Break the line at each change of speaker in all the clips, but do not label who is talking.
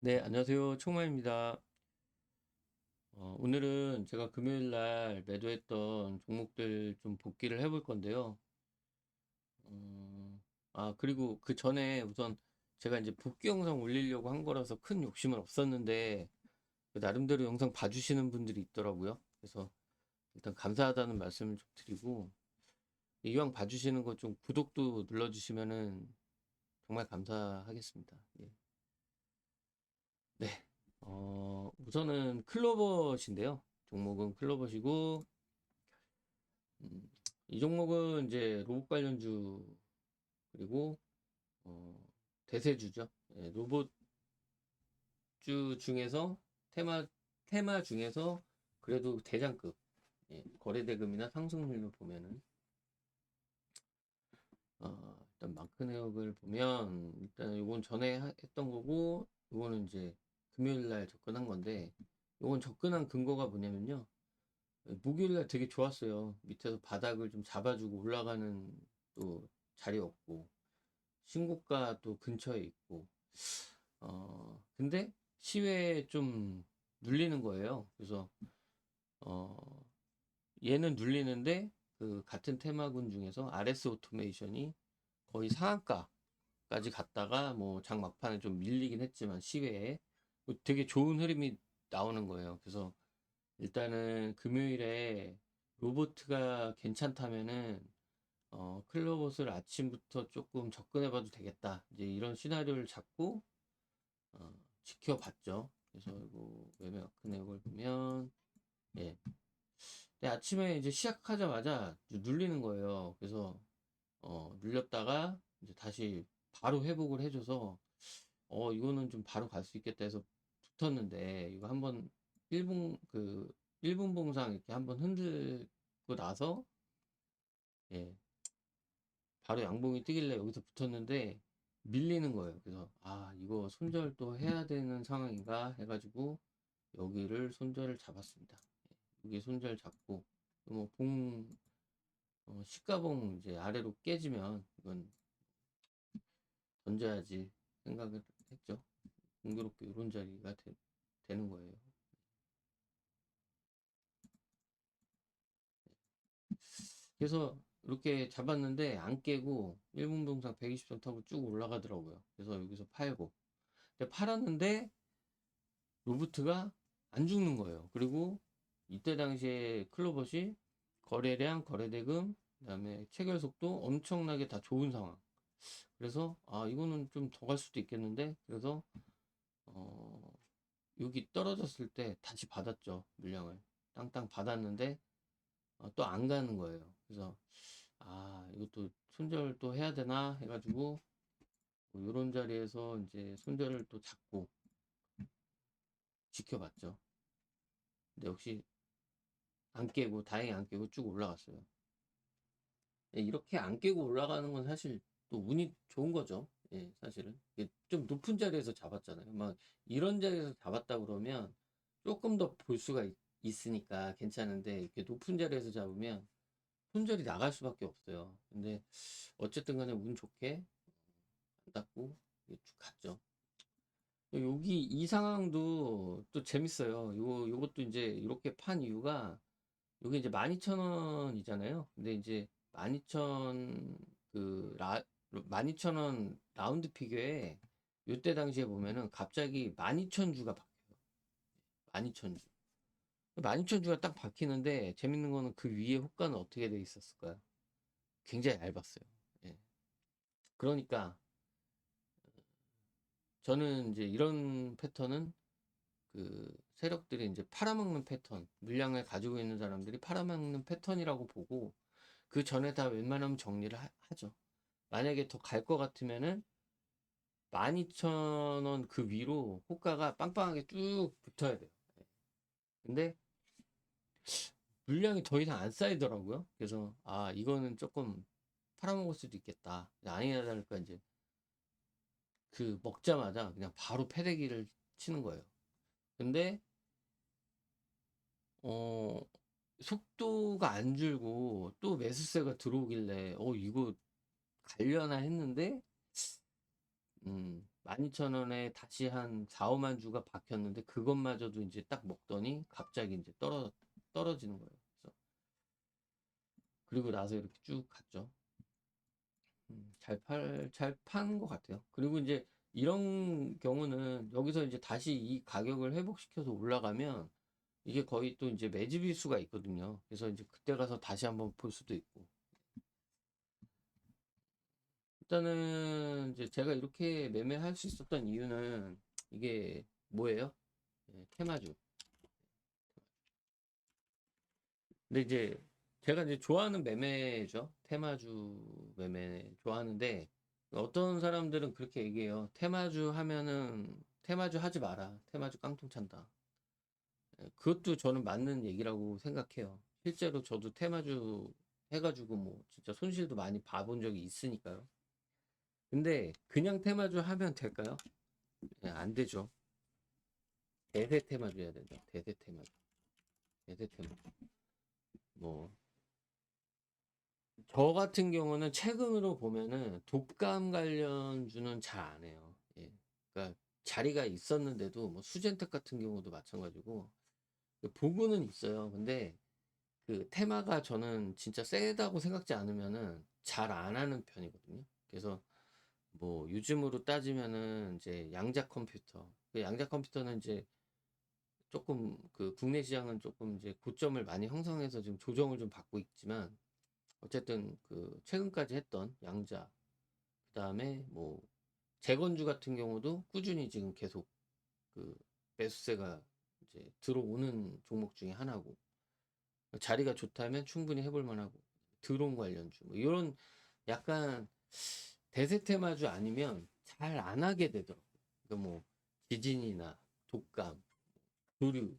네, 안녕하세요. 총마입니다. 어, 오늘은 제가 금요일 날 매도했던 종목들 좀 복귀를 해볼 건데요. 음, 아, 그리고 그 전에 우선 제가 이제 복귀 영상 올리려고 한 거라서 큰 욕심은 없었는데, 그 나름대로 영상 봐주시는 분들이 있더라고요. 그래서 일단 감사하다는 말씀을 좀 드리고, 이왕 봐주시는 거 좀 구독도 눌러주시면은 정말 감사하겠습니다. 예. 네. 어, 우선은 클로버신데요. 종목은 클로버시고, 음, 이 종목은 이제 로봇 관련주, 그리고, 어, 대세주죠. 예, 로봇주 중에서, 테마, 테마 중에서 그래도 대장급, 예, 거래대금이나 상승률로 보면은, 어, 일단 마크 내역을 보면, 일단 이건 전에 하- 했던 거고, 이거는 이제 금요일 날 접근한 건데, 이건 접근한 근거가 뭐냐면요. 목요일 날 되게 좋았어요. 밑에서 바닥을 좀 잡아주고 올라가는 또 자리였고, 신고가 또 근처에 있고, 어, 근데 시외에 좀 눌리는 거예요. 그래서, 어, 얘는 눌리는데, 그 같은 테마군 중에서 RS 오토메이션이 거의 상한가까지 갔다가 뭐 장 막판에 좀 밀리긴 했지만 시외에 되게 좋은 흐름이 나오는 거예요. 그래서 일단은 금요일에 로보트가 괜찮다면은 어, 클로봇을 아침부터 조금 접근해봐도 되겠다. 이제 이런 시나리오를 잡고 어, 지켜봤죠. 그래서 이거 매매 마크 내역을 보면 예. 근데 아침에 이제 시작하자마자 눌리는 거예요. 그래서 어, 눌렸다가 이제 다시 바로 회복을 해줘서 어 이거는 좀 바로 갈 수 있겠다 해서 붙었는데 이거 한번 1분 그 1분 봉상 이렇게 한번 흔들고 나서 예 바로 양봉이 뜨길래 여기서 붙었는데 밀리는 거예요. 그래서 아 이거 손절 또 해야 되는 상황인가 해가지고 여기를 손절을 잡았습니다. 예, 여기 손절 잡고 뭐봉 어, 시가봉 이제 아래로 깨지면 이건 던져야지 생각을 했죠. 공교롭게 이런 자리가 되, 되는 거예요. 그래서 이렇게 잡았는데 안 깨고 1분 동상 120점 타고 쭉 올라가더라고요. 그래서 여기서 팔고. 팔았는데 로브트가 안 죽는 거예요. 그리고 이때 당시에 클로버시 거래량, 거래대금, 그다음에 체결 속도 엄청나게 다 좋은 상황. 그래서 아 이거는 좀 더 갈 수도 있겠는데 그래서 어 여기 떨어졌을 때 다시 받았죠 물량을 땅땅 받았는데 어, 또 안 가는 거예요. 그래서 아 이것도 손절 또 해야 되나 해가지고 뭐 이런 자리에서 이제 손절을 또 잡고 지켜봤죠. 근데 역시 안 깨고 다행히 안 깨고 쭉 올라갔어요. 예, 이렇게 안 깨고 올라가는 건 사실 또 운이 좋은 거죠. 예, 사실은. 좀 높은 자리에서 잡았잖아요. 막 이런 자리에서 잡았다 그러면 조금 더 볼 수가 있, 있으니까 괜찮은데 이렇게 높은 자리에서 잡으면 손절이 나갈 수밖에 없어요. 근데 어쨌든 간에 운 좋게 안 닿고 쭉 갔죠. 여기 이 상황도 또 재밌어요. 요, 요것도 이제 이렇게 판 이유가 여기 이제 12,000원이잖아요. 근데 이제 12,000 그 라, 12,000원 라운드 피겨에 요때 당시에 보면은 갑자기 12,000주가 바뀌어요. 12,000주. 12,000주가 딱 박히는데 재밌는 거는 그 위에 호가는 어떻게 돼 있었을까요? 굉장히 얇았어요. 예. 그러니까 저는 이제 이런 패턴은 그 세력들이 이제 팔아먹는 패턴, 물량을 가지고 있는 사람들이 팔아먹는 패턴이라고 보고 그 전에 다 웬만하면 정리를 하, 죠 만약에 더 갈 것 같으면은 12,000원 그 위로 호가가 빵빵하게 쭉 붙어야 돼요. 예. 근데 물량이 더 이상 안 쌓이더라고요. 그래서 아 이거는 조금 팔아먹을 수도 있겠다. 아니나 다를까 이제 그 먹자마자 그냥 바로 패대기를 치는 거예요. 근데 어 속도가 안 줄고 또 매수세가 들어오길래 어 이거 갈려나 했는데 음 12,000원에 다시 한 4, 5만 주가 박혔는데 그것마저도 이제 딱 먹더니 갑자기 이제 떨어 떨어지는 거예요. 그래서 그리고 나서 이렇게 쭉 갔죠. 음, 잘 팔, 잘 파는 것 같아요. 그리고 이제 이런 경우는 여기서 이제 다시 이 가격을 회복시켜서 올라가면 이게 거의 또 이제 매집일 수가 있거든요. 그래서 이제 그때 가서 다시 한번 볼 수도 있고. 일단은 이제 제가 이렇게 매매할 수 있었던 이유는 이게 뭐예요? 예, 테마주. 근데 이제 제가 이제 좋아하는 매매죠. 테마주 매매 좋아하는데 어떤 사람들은 그렇게 얘기해요. 테마주 하면은 테마주 하지 마라. 테마주 깡통 찬다. 예, 그것도 저는 맞는 얘기라고 생각해요. 실제로 저도 테마주 해가지고 뭐 진짜 손실도 많이 봐본 적이 있으니까요. 근데 그냥 테마주 하면 될까요? 예, 안 되죠. 대세 테마주 해야 된다. 대세 테마주. 대세 테마주. 뭐, 저 같은 경우는 최근으로 보면은 독감 관련주는 잘 안 해요. 예. 그러니까 자리가 있었는데도 뭐 수젠텍 같은 경우도 마찬가지고 그 보고는 있어요. 근데 그 테마가 저는 진짜 세다고 생각지 않으면은 잘 안 하는 편이거든요. 그래서 뭐 요즘으로 따지면은 이제 양자 컴퓨터. 그 양자 컴퓨터는 이제 조금 그 국내 시장은 조금 이제 고점을 많이 형성해서 지금 조정을 좀 받고 있지만 어쨌든 그 최근까지 했던 양자 그다음에 뭐 재건주 같은 경우도 꾸준히 지금 계속 그 매수세가 이제 들어오는 종목 중에 하나고 자리가 좋다면 충분히 해볼 만하고 드론 관련주 뭐 이런 약간 대세 테마주 아니면 잘 안 하게 되더라고요. 그러니까 뭐 지진이나 독감, 조류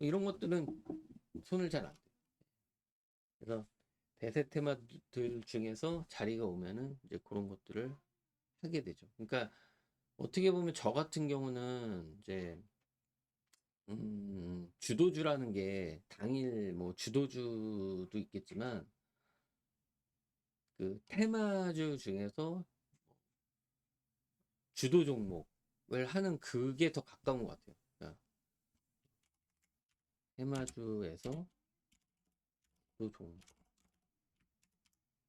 이런 것들은 손을 잘 안 대요. 그래서 대세 테마들 중에서 자리가 오면은 이제 그런 것들을 하게 되죠. 그러니까 어떻게 보면 저 같은 경우는 이제 음, 주도주라는 게 당일 뭐 주도주도 있겠지만 그 테마주 중에서 주도 종목을 하는 그게 더 가까운 것 같아요. 그러니까 테마주에서 주도 종목.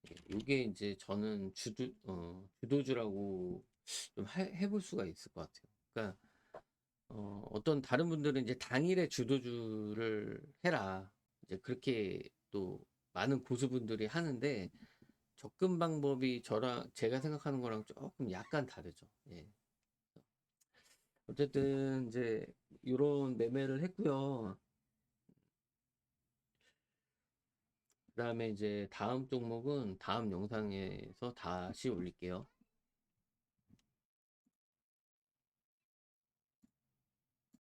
예, 요게 이제 저는 주도, 어, 주도주라고 좀 해, 해볼 수가 있을 것 같아요. 그러니까, 어, 어떤 다른 분들은 이제 당일에 주도주를 해라. 이제 그렇게 또 많은 고수분들이 하는데, 접근 방법이 저랑 제가 생각하는 거랑 조금 약간 다르죠. 예. 어쨌든 이제 이런 매매를 했고요. 그다음에 이제 다음 종목은 다음 영상에서 다시 올릴게요.